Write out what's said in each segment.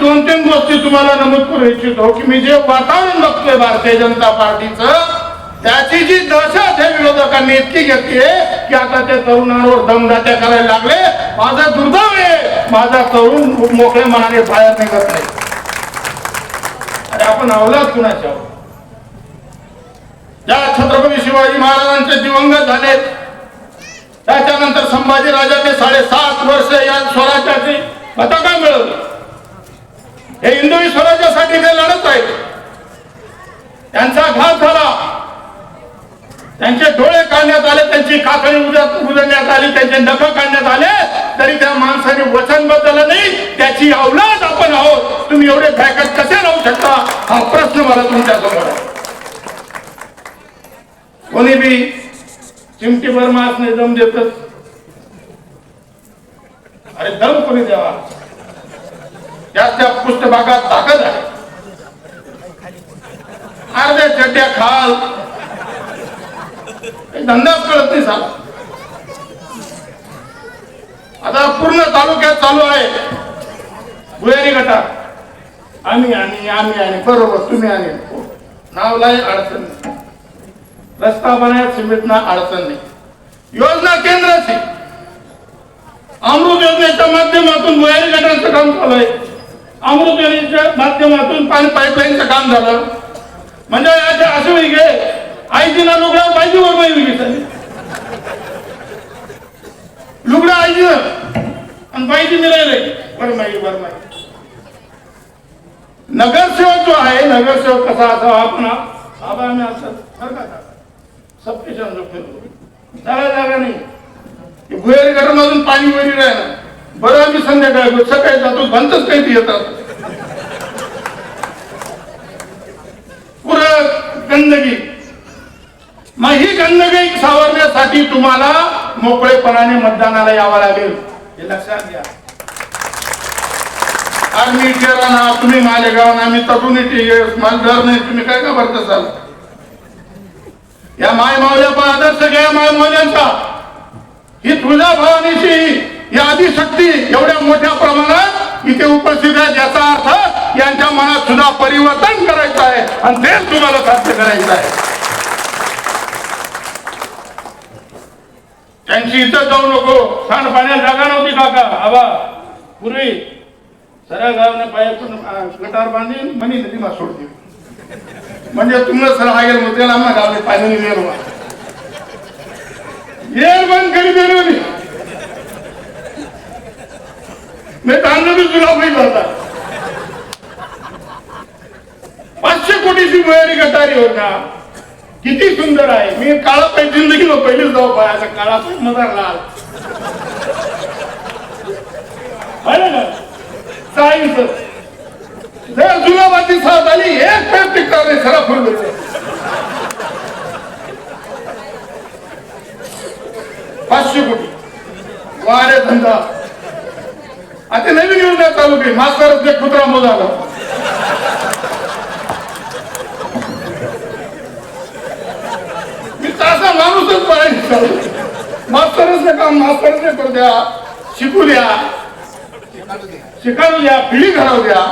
दोन तीन गोष्टी तुम्हाला नमूद करू इच्छितो की मी जे वातावरण बघतोय भारतीय जनता पार्टीचं त्याची जी दहशत आहे विरोधकांनी इतकी घेतली की आता त्या तरुणांवर दमदाट्या करायला लागले. माझा दुर्दैव आहे. माझा तरुण मोकळ्या मनाने बाहेर निघत नाही. अरे आपण अवलाद कुणाच्या? ज्या छत्रपती शिवाजी महाराजांचे दिवंगत झाले त्याच्यानंतर संभाजी राजाने साडेसात वर्ष या स्वराज्याची पताका मिळवली. हे हिंदवी स्वराज्यासाठी ते लढत आहेत त्यांचा घात झाला. त्यांचे डोळे काढण्यात आले त्यांची काकडी उजळण्यात आली त्यांचे नख काढण्यात आले तरी त्या माणसाने वचन बदललं नाही. त्याची अवलाद आपण आहोत. तुम्ही एवढे भयकट कसे राहू शकता? हा प्रश्न मला तुमच्यासमोर आहे. कोणी बी चिमटीभर मास नाही दम देतच. अरे दम कोणी द्यावा? त्या त्या पृष्ठभागात ताकद आहे. अर्ध्या चट्या खाल. धंदाच कळत नाही साला. आता पूर्ण तालुक्यात चालू आहे. भुयारी गटा. आम्ही आणि आम्ही आणि बरोबर तुम्ही आणि हो. नावलाय अडचण नाही. रस्ता बनायला सिमेंटना अडचण नाही. योजना केंद्राची. अमृत योजनेच्या माध्यमातून भुयारी गटाचं काम चालू आहे. अमृत योजनेच्या माध्यमातून पाणी पाईपलाईनचं काम झालं. म्हणजे असं वेळी गे आईजीना लुगडा पाहिजे वर माहिती घेतली लुगडा आईजी आणि पाहिजे मिळाले. वर माहिती माहिती नगरसेवक जो आहे नगरसेवक कसा असावा आपण बाबा आम्ही असं बरं का? सबस्टेशन जो फिरतो जागा जागा नाही. भुयारी गटामधून पाणी वरी राहिलं. बरं आम्ही संध्याकाळी सकाळी जातो बंदच काही ते येतात. पुरं गंदगी. मग ही गंदगी सावरण्यासाठी तुम्हाला मोकळेपणाने मतदानाला यावं लागेल. हे लक्षात घ्या. आर्मी केराना तुम्ही मालेगाव आम्ही तरुणी मालदार नाही तुम्ही काय का भरत असाल या माय मावल्या पण आदर्श घ्या माय मावल्यांचा ही तुझ्या भावनेची या आदिशक्ती एवढ्या मोठ्या प्रमाणात इथे उपस्थित आहेत याचा अर्थ यांच्या मनात सुद्धा परिवर्तन करायचं आहे आणि तेच तुम्हाला साध्य करायचं आहे. त्यांची इथं जाऊ नको. सांडपाण्याला जागा नव्हती काका. आबा पूर्वी सरळ गावने पायातून गटार गटार म्हणी नदी नदीमा सोडते म्हणजे तुम्हाला सर मग त्याला आम्हाला गावले पाणी मिळेल येर बंद करी देणार नाही तर तांदूळ बी तुला होईल होता. पाचशे कोटीची भुयारी गटारी होता. किती सुंदर आहे. मी काळा पाय जिंदगी लो पहिलेच जाऊ पाय असा काळा पाय मजार लाल. आहे ना? सायन्स जर जुलाबाची साथ आली. एक पेप टिकणार नाही खरा फुल पाचशे कोटी. वारे धंदा. आता नवीन योजना चालू केली. मास्तर ते कुत्रा मोजाला मी तसा माणूसच पाहिजे. मास्तरच काम मास्तरच करू द्या. शिकू द्या. शिकाडू द्या पिढी घडवू द्या.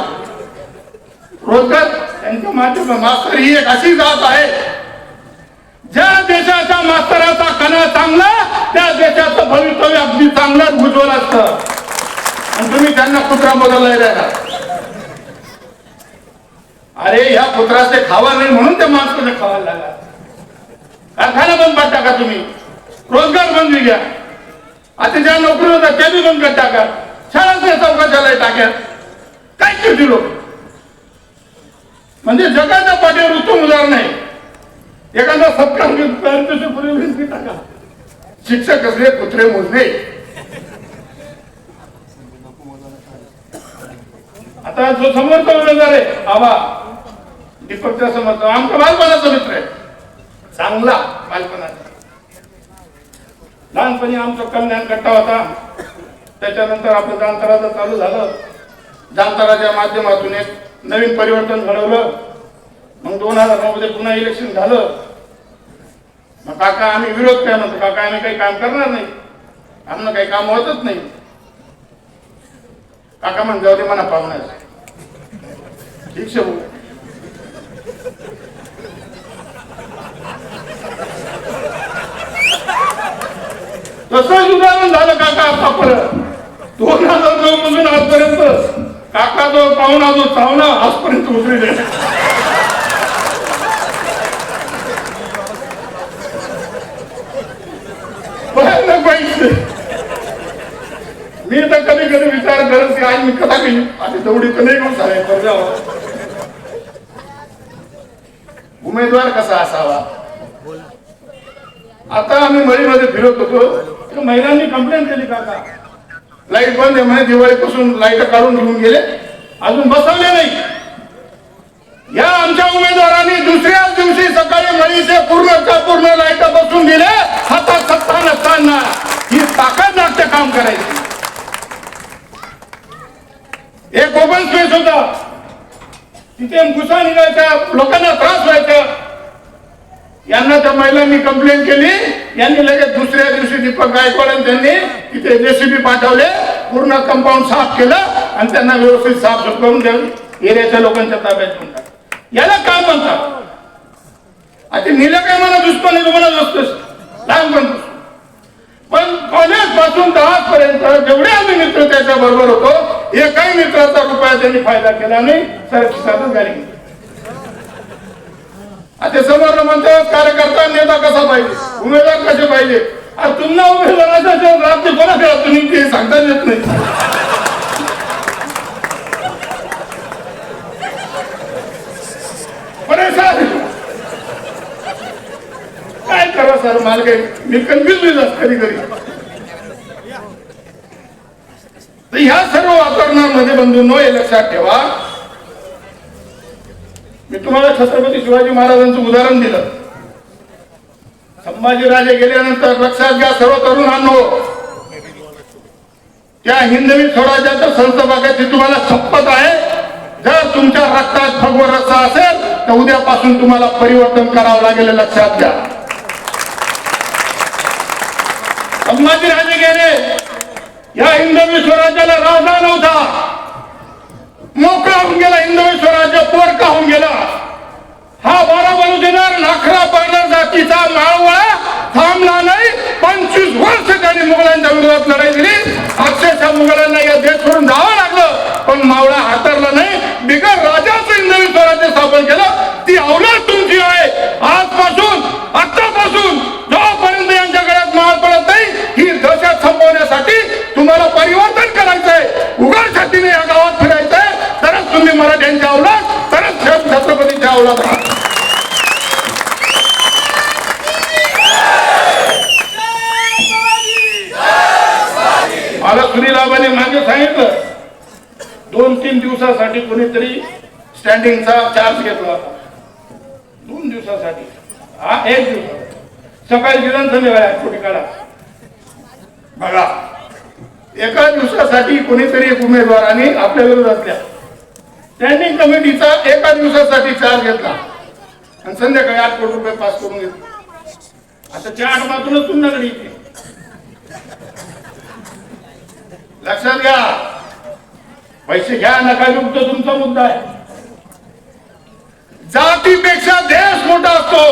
रोजगार त्यांच्या माध्यम मास्तर ही एक अशी जात आहे. ज्या देशाच्या मास्तराचा कणा चांगला त्या देशाचं भवितव्य अगदी चांगलंच उज्ज्वल असतं. आणि तुम्ही त्यांना कुत्रा बदलला राहिला अरे ह्या कुत्राचे खावा नाही म्हणून त्या माणसाने खावायला लागला. कारखाना बंद पाड टाका तुम्ही? रोजगार बंद घ्या आता ज्या नोकरी होता त्या बी बंद कर टाका शाळा चौकाशाला टाक्या काय करतील लोक? म्हणजे जगाच्या पाठीवर उत्तम उदाहरण आहे. एखादा सत्कार पुढे टाका शिक्षक असले कुत्रे मोजणे. आता जो समोरचा उमेदवार आहे आबा दीपकच्या समोरचा आमचा बालपणाचा मित्र आहे. चांगला बालपणाचा. लहानपणी आमचा कल्याण गट्टा होता. त्याच्यानंतर आपलं जांतराचं चालू झालं. जांतराच्या माध्यमातून एक नवीन परिवर्तन घडवलं. मग दोन हजार नऊ मध्ये पुन्हा इलेक्शन झालं. मग काका आम्ही विरोध केला म्हणतो काका आम्ही काही काम करणार नाही. आम्हाला काही काम होतच नाही. काका म्हण जाऊ दे म्हणा पाहुण्याचं ठीक से बोल तसंच उदाहरण झालं काका आतापर्यंत दोन हजार नऊ पासून आजपर्यंत काका जो पाहुणा जो चावणा आजपर्यंत उतरले भयानक पाहिजे कधी विचार करत की आज मी कसा केली आता तेवढी तर नाही जाऊ. उमेदवार कसा असावा? आता आम्ही मळीमध्ये फिरत होतो. महिलांनी कंप्लेंट केली काका लाइट बंद आहे म्हणे दिवाळीपासून लाइट काढून घेऊन गेले. अजून बसवले नाही. या आमच्या उमेदवारांनी दुसऱ्याच दिवशी सकाळी मळीचे पूर्णच्या पूर्ण लाइट बसून दिले. हातात सत्ता नसताना. ही ताकद लागते काम करायची. एक ओपन स्पेस होता. तिथे घुसा निघायचा लोकांना त्रास व्हायचा. यांना त्या महिलांनी कंप्लेंट केली. यांनी लगेच दुसऱ्या दिवशी दीपक गायकवाड आणि त्यांनी तिथे रेसिपी पाठवले. पूर्ण कंपाऊंड साफ केलं आणि त्यांना व्यवस्थित साफ करून देऊन एरियाच्या लोकांच्या ताब्यात घेऊन याला काम म्हणतात? आता निला काय मला दुष्पण आहे तुम्हाला असतोच. लहानपण पण कॉलेजपासून दहा पर्यंत जेवढे आम्ही मित्र त्याच्या बरोबर होतो एकाही मित्राचा रुपया त्यांनी फायदा केला नाही सर खिशातच गाडी घेतली आता समोर म्हणतो कार्यकर्ता नेता कसा पाहिजे? उमेदवार कसे पाहिजे? अरे तुम्हाला उमेदवाराच्या राज्य कोणा करा तुम्ही ते सांगता येत नाही. काय करा सर मला काही मी कन्फ्युज होईल कधी कधी तर ह्या सर्व वातावरणामध्ये बंधूंनो हे लक्षात ठेवा. मी तुम्हाला छत्रपती शिवाजी महाराजांचं उदाहरण दिलं. संभाजीराजे गेल्यानंतर लक्षात घ्या सर्व तरुणांनो. त्या हिंदवी स्वराज्याचं संत बघायची तुम्हाला शपथ आहे. जर तुमच्या रक्तात भगव रस्ता असेल तर उद्यापासून तुम्हाला परिवर्तन करावं लागेल लक्षात घ्या. संभाजी या हिंदवी स्वराज्याला राजा नव्हता. मोकळा होऊन गेला हिंदवी स्वराज्य पोरका होऊन गेला. हा बारा बलुतेदार नाखरा स्टँडिंगचा चार्ज घेतला होता. दोन दिवसासाठी. हा एक दिवस. सकाळी विधानसभा वेळा छोटी काढा बघा एका दिवसासाठी कोणीतरी एक उमेदवाराने आपल्या विरोधातल्या. स्टँडिंग कमिटीचा एका दिवसासाठी चार्ज घेतला. आणि संध्याकाळी आठ कोटी रुपये पास करून घेतले. आता त्या आठ मातूनच तुमच्याकडे येते. लक्षात घ्या. पैसे घ्या नका युक्त तुमचा मुद्दा आहे जातीपेक्षा देश मोठा असतो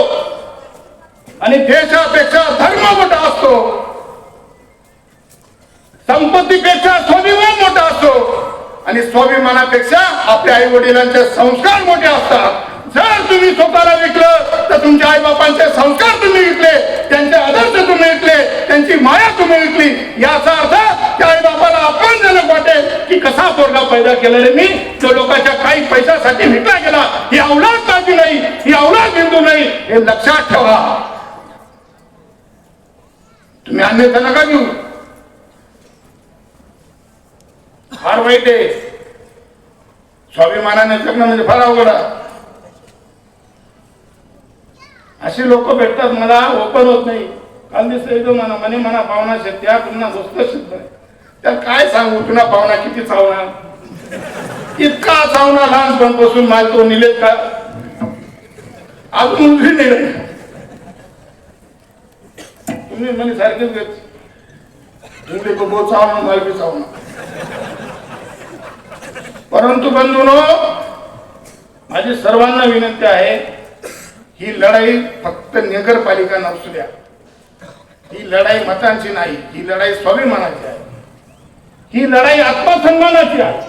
आणि देशापेक्षा धर्म मोठा असतो. संपत्तीपेक्षा स्वाभिमान मोठा असतो. आणि स्वाभिमानापेक्षा आपल्या आई वडिलांचे संस्कार मोठे असतात. जर तुम्ही स्वतःला विकलं तर तुमच्या आई बापांचे संस्कार तुम्ही विकले त्यांचे आदर्श तुम्ही विकले त्यांची माया तुम्ही विकली. याचा अर्थ त्या आई बापाला अपमानजनक वाटेल की कसा पोरगा पैदा केलेले मी? तो लोकांच्या काही पैशासाठी विकला गेला. ही अवलाद माझी नाही ही अवलाद बिंदू नाही. हे लक्षात ठेवा. तुम्ही अन्यथा नका घेऊ फार वाईट आहे. स्वाभिमानाने जगणं म्हणजे फार अवघड असे अशी लोक भेटतात मला ओपन होत नाही. काल दिसत येतो म्हणा मने म्हणा पाहुणा शेत्या पुन्हा दोस्त शेत त्याला काय सांगू पुन्हा पाहुणा किती चावणार? इतका चावणार लहानपणापासून मला तो निलेत का? अजून उजवी नाही. तुम्ही म्हणे सारखेच घेत. तुम्ही तो बहुत चावणार मला बी परंतु बंधूनो माझी सर्वांना विनंती आहे ही लढाई फक्त नगरपालिका नसू द्या. ही लढाई मतांची नाही ही लढाई स्वाभिमानाची आहे. ही लढाई आत्मसन्मानाची आहे.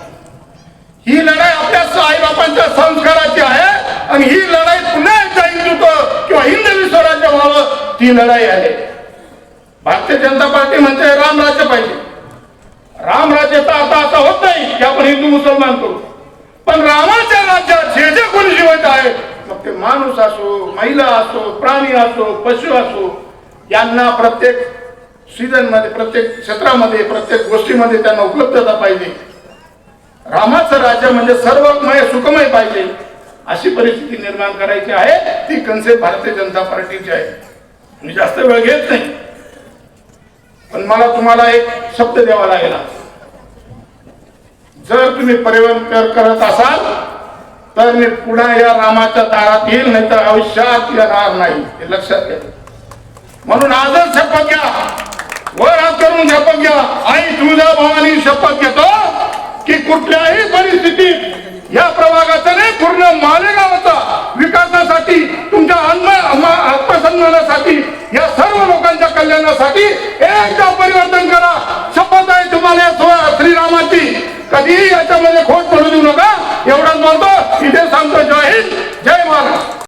ही लढाई आपल्या आईबापांच्या संस्काराची आहे आणि ही लढाई पुन्हा एकदा हिंदुत्व किंवा हिंदवी स्वराज्य व्हावं ती लढाई आहे. भारतीय जनता पार्टी म्हणते रामराज्य पाहिजे. रामराज्याचा आता असा होत नाही की आपण हिंदू मुसलमान करू. पण रामाच्या राज्यात जे जे कोणी जिवंत आहेत मग ते माणूस असो महिला असो प्राणी असो पशु असो यांना प्रत्येक सीझनमध्ये प्रत्येक क्षेत्रामध्ये प्रत्येक गोष्टीमध्ये त्यांना उपलब्धता पाहिजे. रामाचं राज्य म्हणजे सर्वमय सुखमय पाहिजे अशी परिस्थिती निर्माण करायची आहे ती कन्सेप्ट भारतीय जनता पार्टीची आहे. मी जास्त वेळ घेत नाही. पण मला तुम्हाला एक शब्द द्यावा लागेल. जर तुम्ही परिवहन कर करत असाल तर मी पुन्हा या रामाच्या दारात येईल नाही तर आयुष्यात येणार नाही. हे लक्षात घ्या. म्हणून आजच शपथ घ्या. वर हात करून शपथ घ्या. आई तुझ्या भावानी शपथ घेतो की कुठल्याही परिस्थितीत या प्रभागाचा नाही पूर्ण मालेगावचा विकासासाठी तुमच्या अन्न आत्मसन्मानासाठी या सर्व लोकांच्या एकदा परिवर्तन करा. शपथ आहे तुम्हाला या श्रीरामाची. कधीही याच्यामध्ये खोट पडू देऊ नका. एवढंच बोलतो. इथे सांगतो जय हिंद जय महाराष्ट्र.